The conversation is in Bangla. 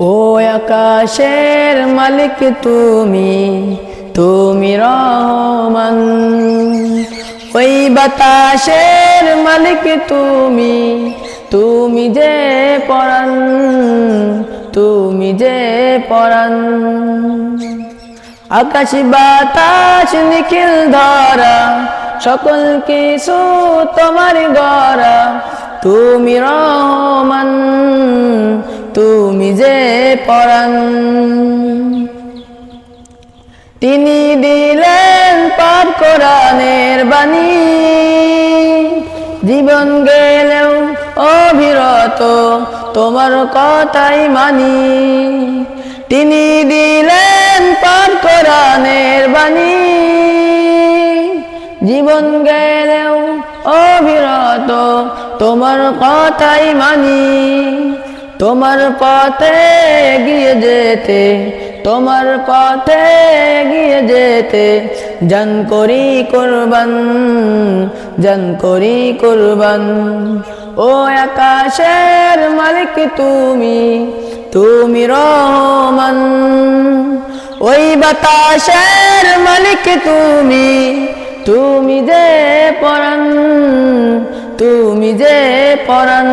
ও আকাশের মালিক তুমি তুমি রহমান। ওই বাতাসের মালিক তুমি তুমি যে পরাণ, তুমি যে পরাণ। আকাশ বাতাস নিখিল ধরা, সকল কিছু তোমার গড়া, তুমি রহমান। পরাণ। তিনি দিলেন পাপ কোরআনের বাণী। জীবন গেলেও অবিরত, তোমার কথাই মানি। তিনি দিলেন পাপ কোরআনের বাণী। জীবন গেলেও অবিরত, তোমার কথাই মানি। তোমার পথে গিয়ে যেতে, তোমার পথে গিয়ে যেতে। জান করি কোরবান, জান করি কোরবান। ও আকাশের মালিক তুমি তুমি রহমান। ওই বাতাসের মালিক তুমি তুমি যে পরাণ, তুমি যে পরাণ।